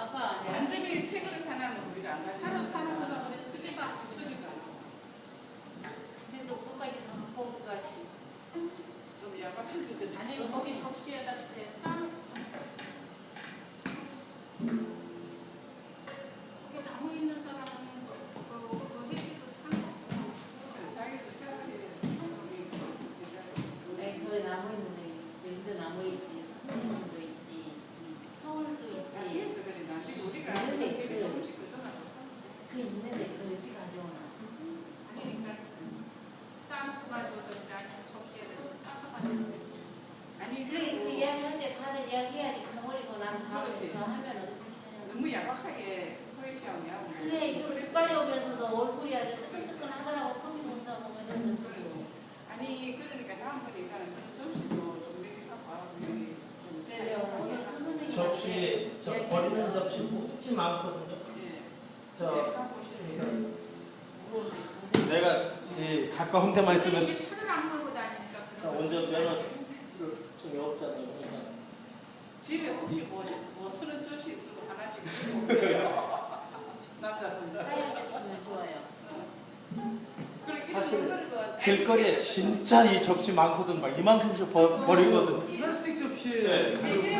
아까 아니야. 완전히 새 그릇 하나는 우리가 안 가지고 사는 사는 거다 우리 쓰리가 쓰리가. 근데도 끝까지 다 먹고 가시. 좀 야박한 그 아니 거기 접시에다 이제 짠. 거기 나무 있는 사람은 그그 회비도 산 거. 자기도 생각해 우리 네, 그 나무 있는데 여기도 나무 있지, 선생님도 있지, 이 서울도 있지. 자기에서 그래 나중에 우리가 근데 그 그- 조금씩 그전하고 그 있는데 그 어디 가져오나? 아니 그러니까 짜놓고 가져오든지 아니면 접시에다 좀 짜서 가져오든지. 아니 그래 그 그리고 이야기 할 때 다들 이야기해야지 그렇지. 하면. 너무 야박하게 토이시하냐 그래 이거 국가에 오면서도 얼굴이 아주 뜨끈뜨끈하더라고 커피 못 사고 가져오면서도. 아니 그러니까 다음번에 있잖아 저는 접시도 좀 몇개 갖고 와서 여기 좀 그래요 오늘 선 선생님 접시 저 버리는 접시 묻지 많거든요. 예. 저 내가 이 가까운 데만 있으면 이게 차를 안 몰고 다니니까. 자, 운전면허 저기 없잖아요. 집에 혹시 뭐, 뭐 쓰는 접시 있으면 하나씩 들고 오세요. 남자분들. 하얀 접시면 좋아요. 그렇게 사실 거 길거리에 진짜 이 접시 많거든. 막 이만큼씩 버, 버리거든. 플라스틱 접시. 네.